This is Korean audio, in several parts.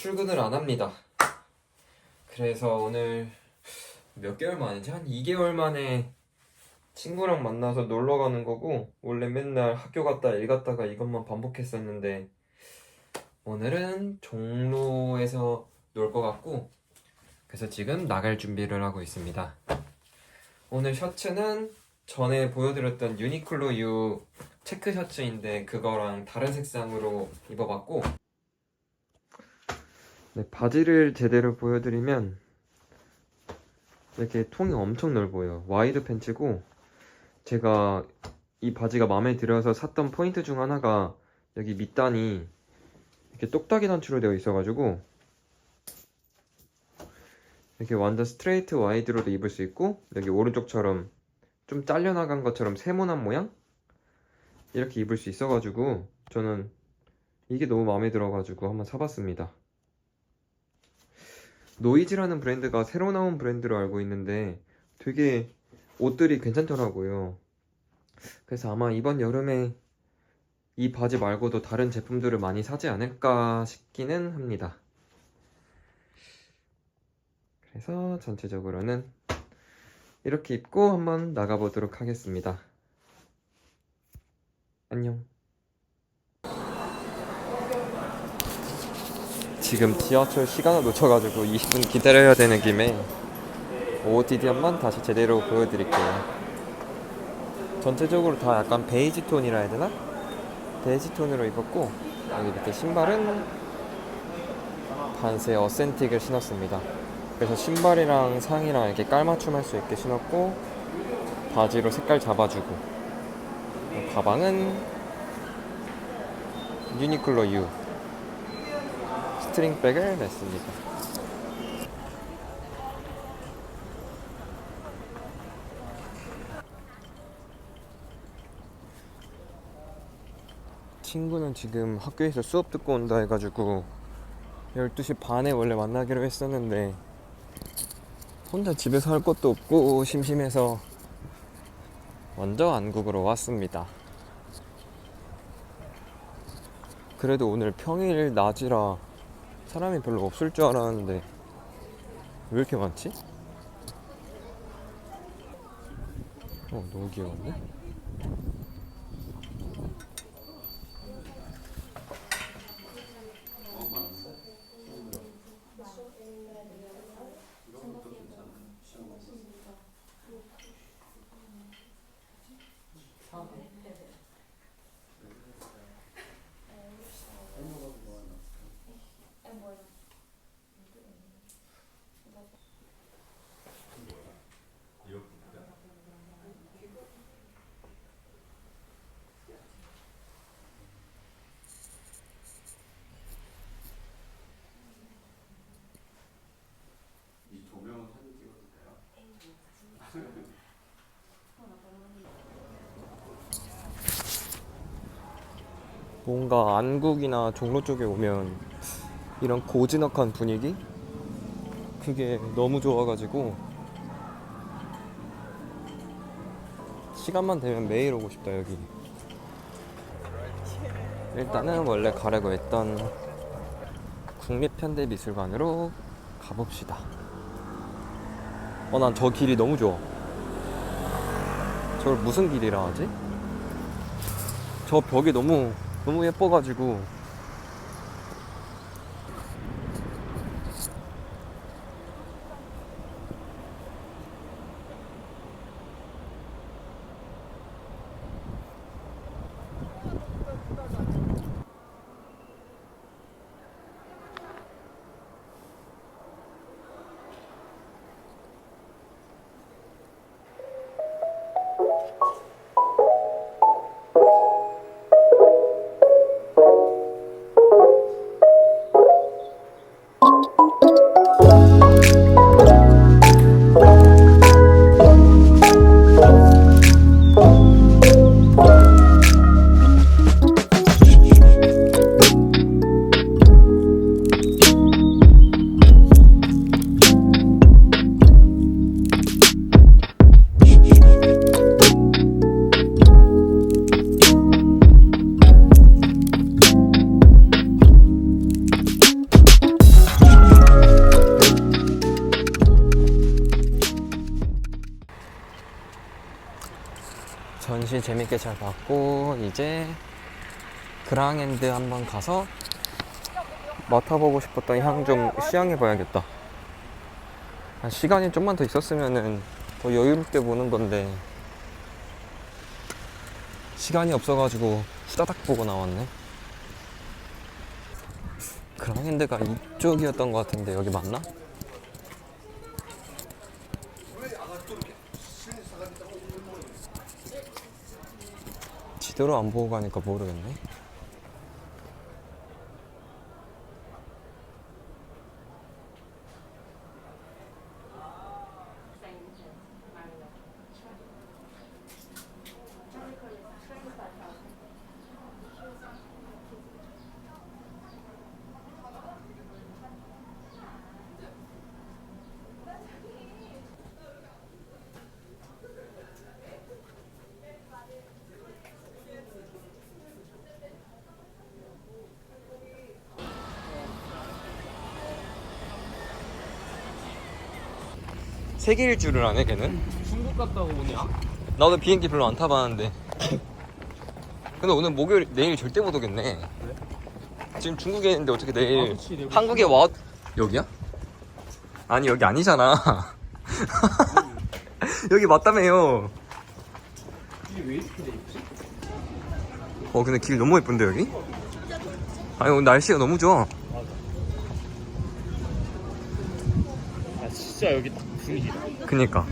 출근을 안 합니다. 그래서 오늘 몇 개월 만이지? 한 2개월 만에 친구랑 만나서 놀러 가는 거고, 원래 맨날 학교 갔다 일 갔다가 이것만 반복했었는데, 오늘은 종로에서 놀 것 같고, 그래서 지금 나갈 준비를 하고 있습니다. 오늘 셔츠는 전에 보여드렸던 유니클로 U 체크 셔츠인데, 그거랑 다른 색상으로 입어봤고, 네, 바지를 제대로 보여드리면 이렇게 통이 엄청 넓어요. 와이드 팬츠고 제가 이 바지가 마음에 들어서 샀던 포인트 중 하나가 여기 밑단이 이렇게 똑딱이 단추로 되어 있어가지고 이렇게 완전 스트레이트 와이드로도 입을 수 있고 여기 오른쪽처럼 좀 잘려나간 것처럼 세모난 모양 이렇게 입을 수 있어가지고 저는 이게 너무 마음에 들어가지고 한번 사봤습니다. 노이즈라는 브랜드가 새로 나온 브랜드로 알고 있는데 되게 옷들이 괜찮더라고요. 그래서 아마 이번 여름에 이 바지 말고도 다른 제품들을 많이 사지 않을까 싶기는 합니다. 그래서 전체적으로는 이렇게 입고 한번 나가보도록 하겠습니다. 안녕. 지금 지하철 시간을 놓쳐가지고 20분 기다려야 되는 김에 OOTD 한번 다시 제대로 보여드릴게요. 전체적으로 다 약간 베이지 톤이라 해야 되나? 베이지 톤으로 입었고 여기 밑에 신발은 반세 어센틱을 신었습니다. 그래서 신발이랑 상의랑 이렇게 깔맞춤 할 수 있게 신었고 바지로 색깔 잡아주고 가방은 유니클로 U 스트링 백을 냈습니다. 친구는 지금 학교에서 수업 듣고 온다 해가지고 12시 반에 원래 만나기로 했었는데 혼자 집에서 할 것도 없고 심심해서 먼저 안국으로 왔습니다. 그래도 오늘 평일 낮이라 사람이 별로 없을 줄 알았는데 왜 이렇게 많지? 어 너무 귀여운데? 이 조명은 사진 찍어도 돼요? 뭔가 안국이나 종로 쪽에 오면 이런 고즈넉한 분위기? 그게 너무 좋아가지고 시간만 되면 매일 오고 싶다 여기 일단은 원래 가려고 했던 국립현대미술관으로 가봅시다 어 난 저 길이 너무 좋아 저걸 무슨 길이라 하지? 저 벽이 너무 너무 예뻐가지고 이제 그랑엔드 한번 가서 맡아보고 싶었던 향 좀 시향해봐야겠다. 아, 시간이 좀만 더 있었으면은 더 여유롭게 보는 건데 시간이 없어가지고 후다닥 보고 나왔네. 그랑엔드가 이쪽이었던 것 같은데 여기 맞나? 지도로 안 보고 가니까 모르겠네. 세 개일 줄을 아네 걔는. 중국 갔다 오냐? 나도 비행기 별로 안 타봤는데. 근데 오늘 목요일 내일 절대 못 오겠네. 지금 중국에 있는데 어떻게 내일 아, 그치, 내일 한국에 와 여기야? 아니 여기 아니잖아. 여기 맞다며요. 이게 왜 이렇게 돼 있지? 어 근데 길 너무 예쁜데 여기? 아니 오늘 날씨가 너무 좋아. 아 진짜 여기 딱 그니까.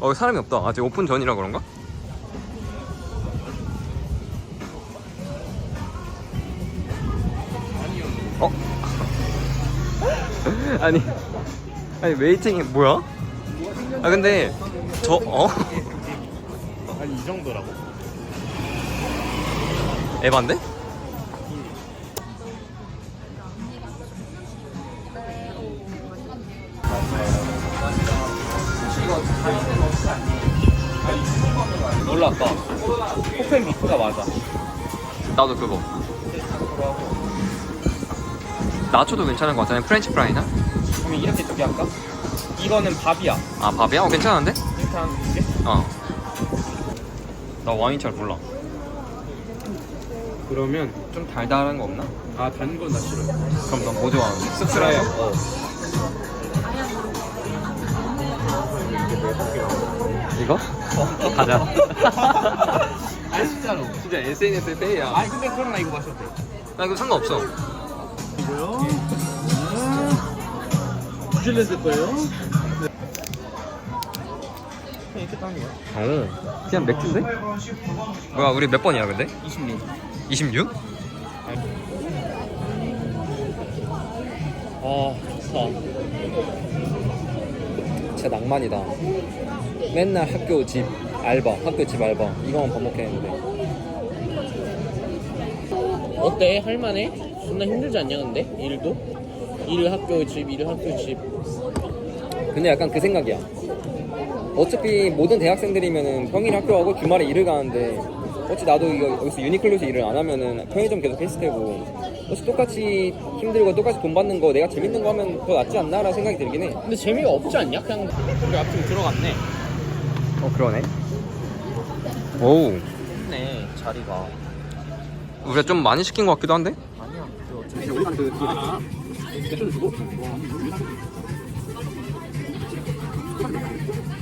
어 사람이 없다. 아직 오픈 전이라 그런가? 어? 아니 아니 웨이팅이 뭐야? 아 근데 저 어? 아니 이 정도라고? 에반데? 놀랐다 포펜 비프가 맞아 나도 그거 나초도 괜찮은 것 같아 프렌치 프라이나? 그럼 이렇게 두개 할까? 이거는 밥이야 아 밥이야? 어 괜찮은데? 이렇게 한두 개? 어나 와인 잘 몰라 그러면 좀 달달한 거 없나? 아 단 건 나 싫어 그럼 넌 뭐 좋아하는데? 씁쓸해요? 어. 이거? 어, 가자. 아니 진짜로 진짜 SNS에 빼야. 아니 근데 그럼 나 이거 마셔도 돼 나 이거 상관없어. 이거요? 뉴질랜드 거예요? 이렇게 따는 거야? 오. 그냥 맥주인데? 뭐야, 우리 몇 번이야, 근데? 26 26? 아 좋다 진짜 낭만이다. 맨날 학교 집 알바, 학교 집 알바. 이거만 반복했는데. 어때? 할만해? 존나 힘들지 않냐 근데? 일도? 일 학교 집, 일 학교 집 근데 약간 그 생각이야. 어차피 모든 대학생들이면은 평일 학교 하고 주말에 일을 가는데 어찌 나도 이거 여기서 유니클로에서 일을 안 하면은 편의점 계속 했을 테고 어찌 똑같이 힘들고 똑같이 돈 받는 거 내가 재밌는 거 하면 더 낫지 않나라는 생각이 들긴 해. 근데 재미가 없지 않냐? 그냥 우리 앞좀 들어갔네 어 그러네. 오, 좋네 자리가 우리가 좀 많이 시킨 것 같기도 한데? 아니야 그 어차피 그 아, 좀 주고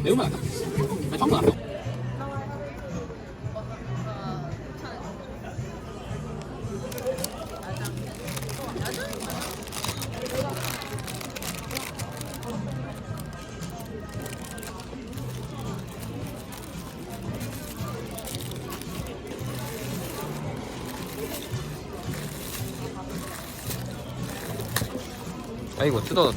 매우면 안 돼. 아니 전부 안 아이고 뜯어.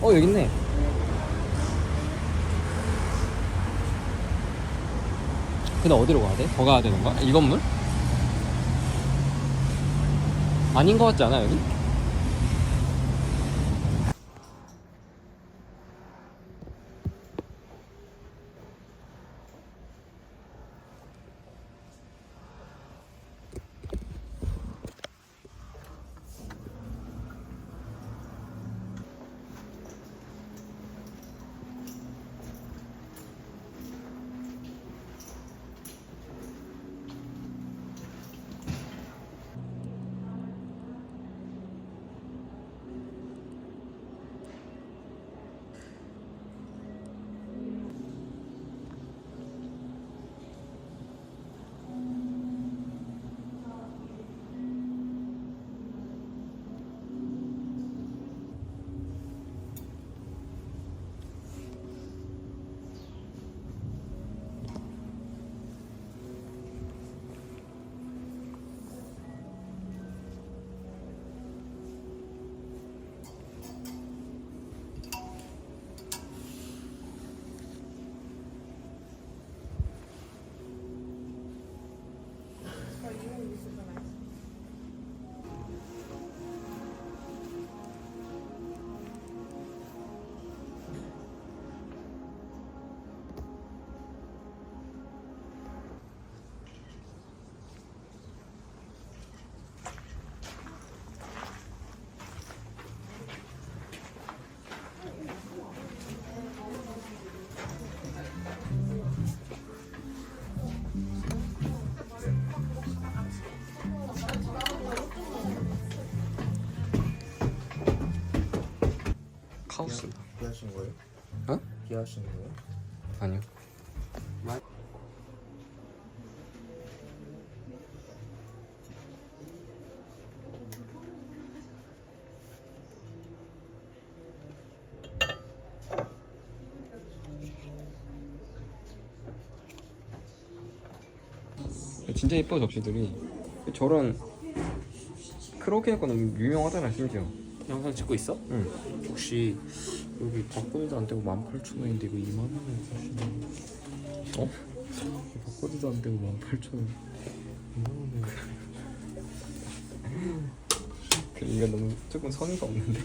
어 여기 있네. 근데 어디로 가야 돼? 더 가야 되는 거야? 이 건물? 아닌 것 같지 않아 여기? 비하하신 거예요? 어? 비하하신 거예요? 아니요. 진짜 예뻐 접시들이 저런 크로케 거 너무 유명하잖아 심지어 영상 찍고 있어? 응. 혹시 여기 바코드도 안 되고 18,000원인데 이거 2만 원에 사시는 어? 바코드도 안 되고 18,000원. 2만 원에. 그 이거 너무 조금 성의가 없는데